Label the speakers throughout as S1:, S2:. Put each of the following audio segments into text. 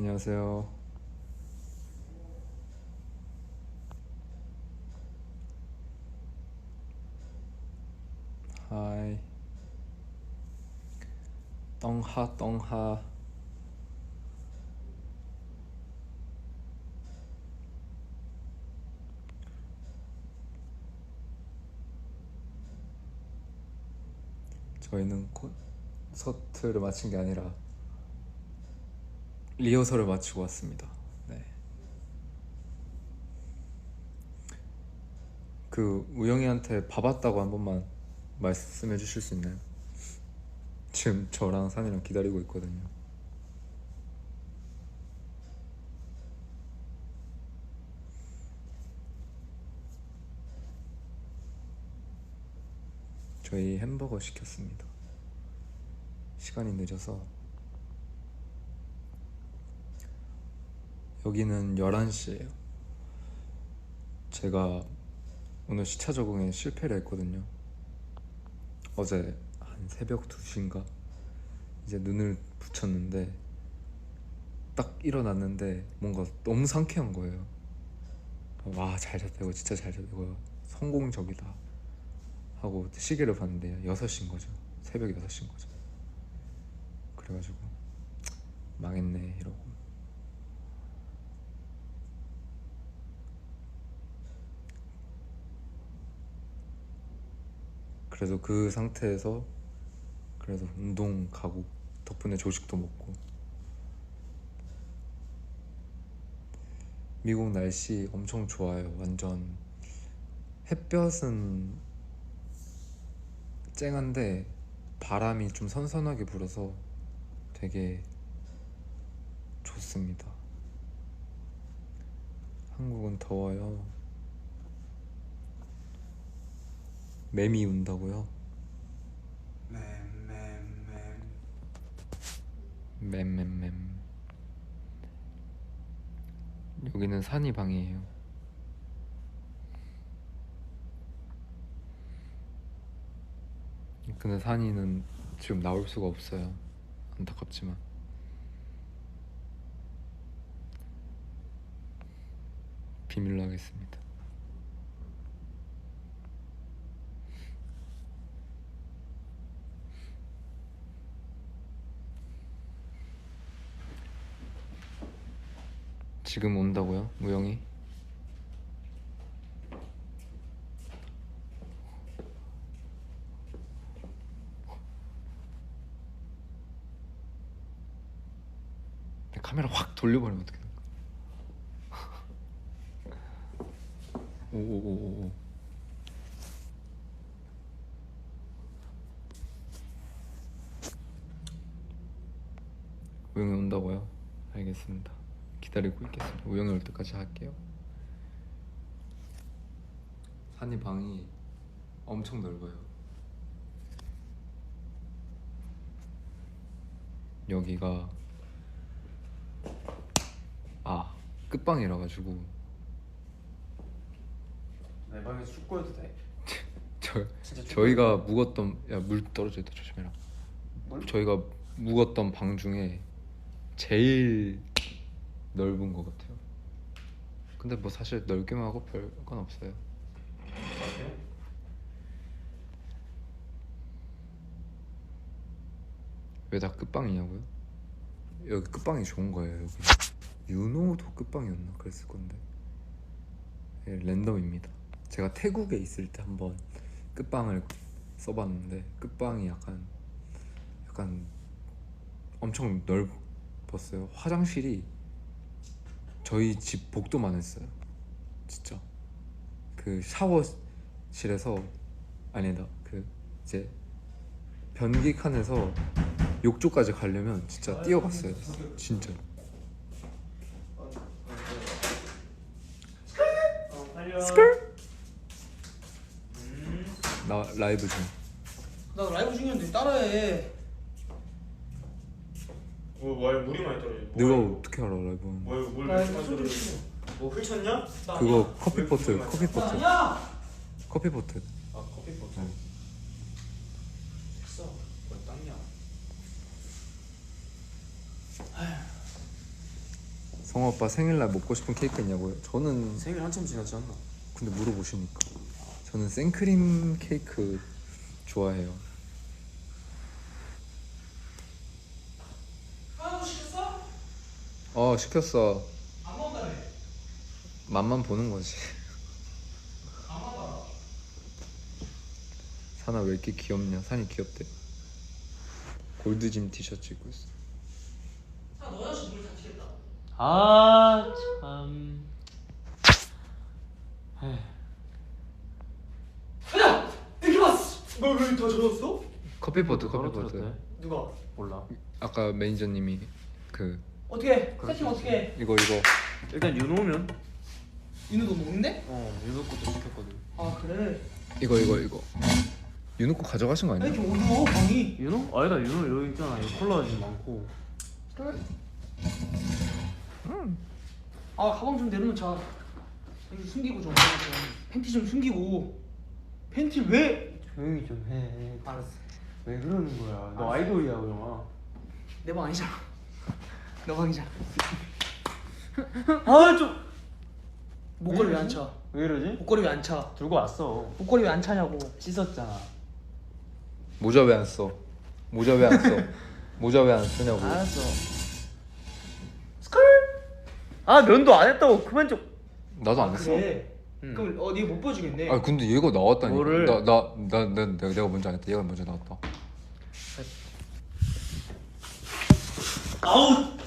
S1: 안녕하세요. 하이. 떵하 떵하. 저희는 콘서트를 마친 게 아니라 리허설을 마치고 왔습니다. 네. 그 우영이한테 봐봤다고 한 번만 말씀해 주실 수 있나요? 지금 저랑 산이랑 기다리고 있거든요. 저희 햄버거 시켰습니다. 시간이 늦어서 여기는 11시예요. 제가 오늘 시차 적응에 실패를 했거든요. 어제 한 새벽 2시인가 이제 눈을 붙였는데 딱 일어났는데 뭔가 너무 상쾌한 거예요. 와, 잘 잤다. 이거 진짜 잘 잤다. 이거 성공적이다. 하고 시계를 봤는데 6시인 거죠. 새벽 6시인 거죠. 그래가지고 망했네 이러고 그래서 그 상태에서 그래도 운동 가고 덕분에 조식도 먹고 미국 날씨 엄청 좋아요. 완전 햇볕은 쨍한데 바람이 좀 선선하게 불어서 되게 좋습니다. 한국은 더워요. 매미 운다고요?
S2: 맴맴맴.
S1: 여기는 산이 방이에요. 근데 산이는 지금 나올 수가 없어요. 안타깝지만. 비밀로 하겠습니다. 지금 온다고요? 무영이? 내 카메라 확 돌려버리면 어떡해 오오오오 우영이 온다고요? 알겠습니다 기다리고 있겠습니다 우영이 올 때까지 할게요 산이 방이 엄청 넓어요 여기가 아 끝방이라 가지고
S2: 내 방에서 축구해도 돼?
S1: 저
S2: 진짜 축구
S1: 저희가 묵었던 야 물 떨어져 있다 조심해라.
S2: 물?
S1: 저희가 묵었던 방 중에 제일 넓은 것 같아요. 근데 뭐 사실 넓기만 하고 별 건 없어요. 왜 다 끝방이냐고요? 여기 끝방이 좋은 거예요. 여기 윤호도 끝방이었나 그랬을 건데 예, 랜덤입니다. 제가 태국에 있을 때 한번 끝방을 써봤는데 끝방이 약간 약간 엄청 넓었어요. 화장실이 저희 집 복도만 했어요. 진짜 그 샤워실에서 아니다 그 이제 변기 칸에서 욕조까지 가려면 진짜 뛰어갔어요. 진짜. 스컬?
S2: 음.
S1: 나 라이브 중.
S3: 나 라이브 중이었는데 따라해.
S2: 뭐 뭐야 물이 많이 떨어져.
S1: 내가 어떻게 알아 라이브?
S2: 뭐야
S3: 물나
S2: 많이
S3: 이거 소리
S2: 떨어져.
S3: 치고.
S2: 뭐 훑혔냐?
S3: 나
S1: 그거. 커피 포트, 커피
S3: 나
S1: 포트,
S3: 아니야.
S1: 커피 포트.
S2: 아 커피 포트.
S1: 응.
S2: 됐어. 뭐 땅이야.
S1: 성호 오빠 생일날 먹고 싶은 케이크 있냐고요? 저는
S4: 생일 한참 지났지 않나?
S1: 근데 물어보시니까 저는 생크림 케이크 좋아해요.
S3: 하나도 시켰어?
S1: 어 시켰어.
S3: 안 먹는다며
S1: 맛만 보는 거지.
S3: 안 먹어
S1: 사나 왜 이렇게 귀엽냐? 산이 귀엽대. 골드짐 티셔츠 입고 있어.
S3: 아 너야 지금 물다 튀겠다
S4: 아 참. 에휴.
S3: 야! 이렇게 왔어 너왜다 젖었어?
S1: 커피포트. 커피포트.
S3: 누가?
S4: 몰라.
S1: 아까 매니저님이 그
S3: 어떻게 세팅 어떻게 해?
S1: 이거 이거
S4: 일단 윤호 오면.
S3: 윤우 너 먹는데?
S4: 어 윤호 것도 시켰거든.
S3: 아 그래
S1: 이거 이거 이거. 윤우 거 가져가신 거
S3: 왜
S1: 아니야?
S3: 이렇게 어두워 방이
S4: 윤호? 아니다 윤호 여기 있잖아. 여기 콜라겐 많고.
S3: 그래 아 가방 좀 내려놓자 여기 숨기고 좀 팬티 좀 숨기고 팬티 왜?
S4: 조용히 좀 해.
S3: 알았어
S4: 왜 그러는 거야? 너 아이돌이야 그영아.
S3: 내 방 아니잖아 너 방이잖아
S4: 아 좀.
S3: 목걸이 왜 안 차?
S4: 왜 이러지?
S3: 목걸이 왜 안 차?
S4: 들고 왔어.
S3: 목걸이 왜 안 차냐고
S4: 씻었잖아.
S1: 모자 왜 안 써? 모자 왜 안 써? 모자 왜 안 쓰냐고.
S4: 알았어. 스컬. 아 면도 안 했다고 그만 좀.
S1: 나도 안 했어.
S3: 그래
S4: 응.
S3: 그럼 어 네가 못 보여주겠네
S1: 아 근데 얘가 나왔다니까.
S4: 뭐를?
S1: 나나나 나, 나, 내가 먼저 안 했다. 얘가 먼저 나왔다.
S4: 아우.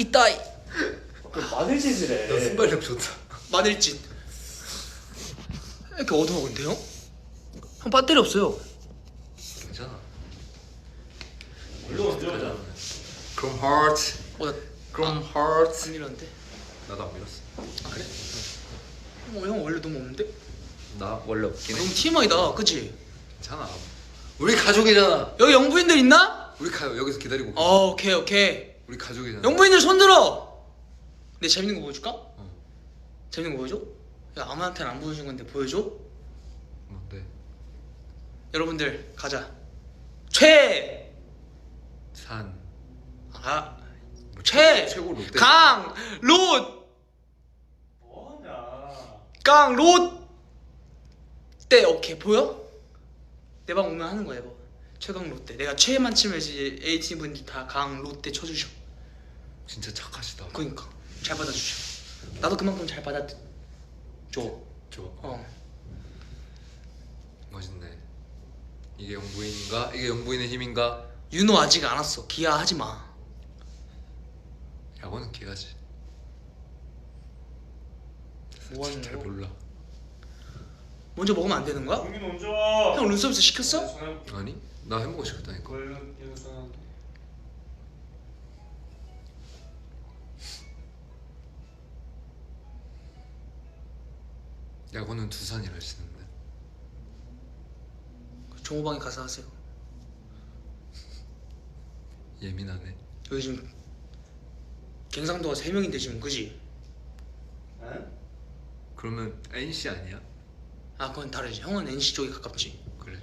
S3: 이따이
S4: 그 마늘짓을 해.
S1: 순발력 좋다.
S3: 마늘짓 이렇게 어두워 근데요? 형 배터리 없어요
S1: 괜찮아.
S2: 물론 언제
S1: 그럼 하트.
S3: 어나
S1: 그럼 하트.
S3: 큰일 났는데
S1: 나도 안 밀었어.
S3: 아 그래? 어, 형 원래 너무 없는데?
S1: 나 원래 없긴 해.
S3: 너무 TMI다 그치?
S1: 괜찮아. 우리 가족이잖아.
S3: 여기 영부인들 있나?
S1: 우리 가 여기서 기다리고. 어
S3: 오케이 오케이
S1: 우리 가족이잖아.
S3: 영부인들 손들어 내 재밌는 거 보여줄까?
S1: 어.
S3: 재밌는 거 보여줘? 야 아무한테는 안 보여준 건데 보여줘?
S1: 뭔데?
S3: 여러분들 가자 최!
S1: 산.
S3: 아
S1: 뭐
S3: 최!
S1: 최고 롯데.
S3: 강! 롯!
S4: 뭐하냐?
S3: 강! 롯! 때 오케이 보여? 내 방 오면 하는 거야 이거 최강 롯데 내가 최만 치면 이제 A팀 분들 다 강 롯데 쳐주셔
S1: 진짜 착하시다.
S3: 그니까 잘 받아주셔 나도 그만큼 잘 받아줘
S1: 좋아.
S3: 어
S1: 멋있네. 이게 영부인인가? 이게 영부인의 힘인가?
S3: 윤호 아직 안 왔어 기아 하지 마
S1: 야구는 개가지.
S3: 뭐 하는
S1: 잘
S3: 거?
S1: 몰라.
S3: 먼저 먹으면 안 되는 거야?
S2: 언제 와?
S3: 형 룸서비스 시켰어?
S1: 아니? 나 햄버거 시켰다니까. 야구는 두산이라 하시는데.
S3: 종호방에 가서 하세요
S1: 예민하네.
S3: 여기 지금 갱상도가 3명인데 지금 그지?
S4: 응?
S1: 그러면 NC 아니야?
S3: 아 그건 다르지 형은 NC 쪽이 가깝지
S1: 그래.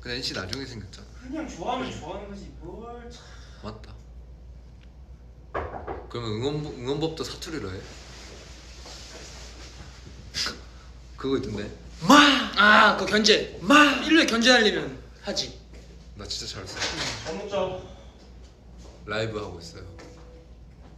S1: 근데 NC 나중에 생겼잖아.
S2: 그냥 좋아하면 좋아하는 거지 뭘. 참.
S1: 맞다. 그러면 응원 응원법도 사투리로 해? 그거 있던데.
S3: 아 그거 견제 마! 일루에 견제하려면 하지
S1: 나 진짜 잘했어.
S2: 밥 먹자.
S1: 라이브 하고 있어요.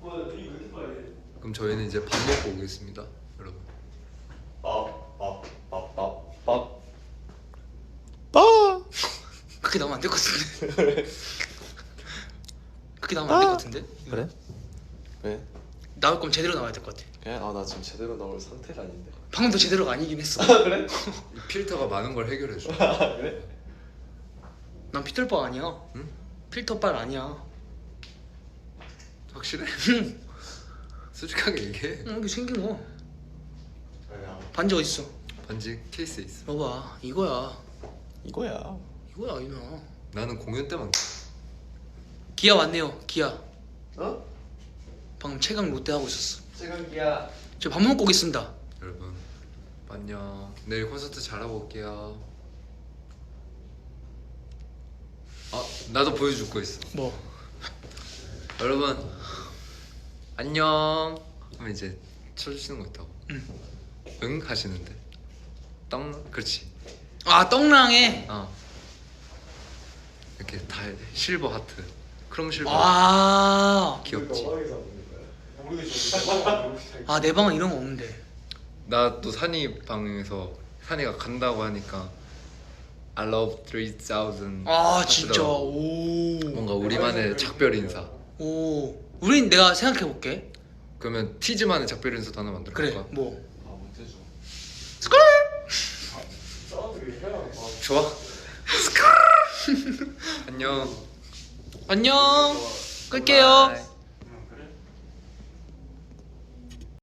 S2: 뭐야 이거 왜 이렇게 빨리?
S1: 그럼 저희는 이제 밥 먹고 오겠습니다, 여러분.
S2: 밥 밥 밥 밥밥
S3: 그렇게 나오면 안 될 것 같은데 그렇게 나오면 안 될 것 같은데
S5: 그래? 왜?
S3: 나올 거면 제대로 나와야 될 것 같아
S5: 예? 아나 지금 제대로 나올 상태가 아닌데
S3: 방금도 제대로가 아니긴 했어
S5: 그래?
S1: 이 필터가 많은 걸 해결해 줘.
S5: 그래?
S3: 난 피터빨 아니야
S1: 응?
S3: 필터빨 아니야
S1: 확실해? 솔직하게 얘기해.
S3: 어, 여기 생긴 거
S5: 아니야
S3: 반지 어딨어
S1: 반지 케이스 에 있어.
S3: 봐봐 이거야
S5: 이거야
S3: 이거야 이누야
S1: 나는 공연 때만
S3: 기아 왔네요 기아
S5: 어?
S3: 방금 최강 롯데 하고 있었어
S5: 최강기야
S3: 저 밥 먹고 오겠습니다
S1: 안녕. 내일 콘서트 잘하고 올게요. 아 나도 보여줄 거 있어.
S3: 뭐?
S1: 여러분 안녕 하면 이제 쳐주시는 거 있다고.
S3: 응.
S1: 응 하시는데. 떡 그렇지.
S3: 아 떡랑에.
S1: 어. 이렇게 다 실버 하트. 크롬 실버.
S3: 아.
S1: 귀엽지.
S3: 아내 방은 이런 거 없는데.
S1: 나 또 산이 방에서 산이가 간다고 하니까 I love 3000.
S3: 아 진짜. 오.
S1: 뭔가 우리만의 작별 인사.
S3: 오. 우린 내가 생각해 볼게.
S1: 그러면 티즈만의 작별 인사도 하나 만들어
S3: 그래.
S1: 볼까?
S3: 뭐.
S1: 좋아. 안녕.
S3: 안녕. 끌게요.
S1: 바이.